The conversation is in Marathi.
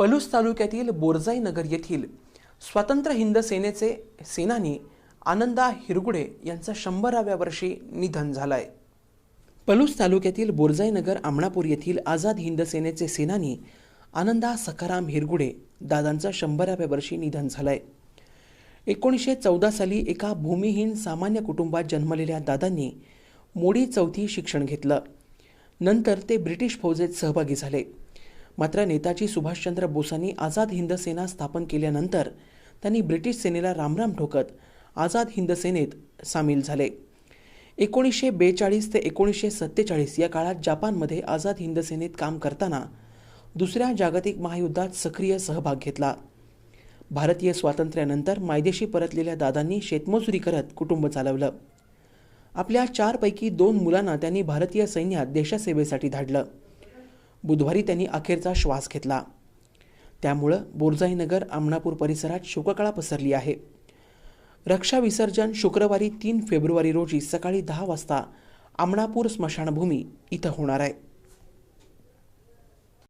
पलूस तालुक्यातील बोरजाई नगर येथील स्वातंत्र्य हिंद सेनेचे सेनानी आनंदा हिरगुडे यांचं शंभराव्या वर्षी निधन झालंय. पलूस तालुक्यातील बोरजाई नगर आमणापूर येथील आझाद हिंद सेनेचे सेनानी आनंदा सखाराम हिरगुडे दादांचं शंभराव्या वर्षी निधन झालंय. एकोणीसशे चौदा साली एका भूमिहीन सामान्य कुटुंबात जन्मलेल्या दादांनी मोडी चौथी शिक्षण घेतलं. नंतर ते ब्रिटिश फौजेत सहभागी झाले. मात्र नेताजी सुभाषचंद्र बोसांनी आझाद हिंद सेना स्थापन केल्यानंतर त्यांनी ब्रिटिश सेनेला रामराम ठोकत आझाद हिंद सेनेत सामील झाले. एकोणीसशे बेचाळीस ते एकोणीसशे सत्तेचाळीस या काळात जपानमध्ये आझाद हिंद सेनेत काम करताना दुसऱ्या जागतिक महायुद्धात सक्रिय सहभाग घेतला. भारतीय स्वातंत्र्यानंतर मायदेशी परतलेल्या दादांनी शेतमजुरी करत कुटुंब चालवलं. आपल्या चारपैकी दोन मुलांना त्यांनी भारतीय सैन्यात देशसेवेसाठी धाडलं. बुधवारी त्यांनी अखेरचा श्वास घेतला. त्यामुळं बोरजाईनगर आमणापूर परिसरात शोककळा पसरली आहे. रक्षा विसर्जन शुक्रवारी तीन फेब्रुवारी रोजी सकाळी दहा वाजता आमणापूर स्मशानभूमी इथं होणार आहे.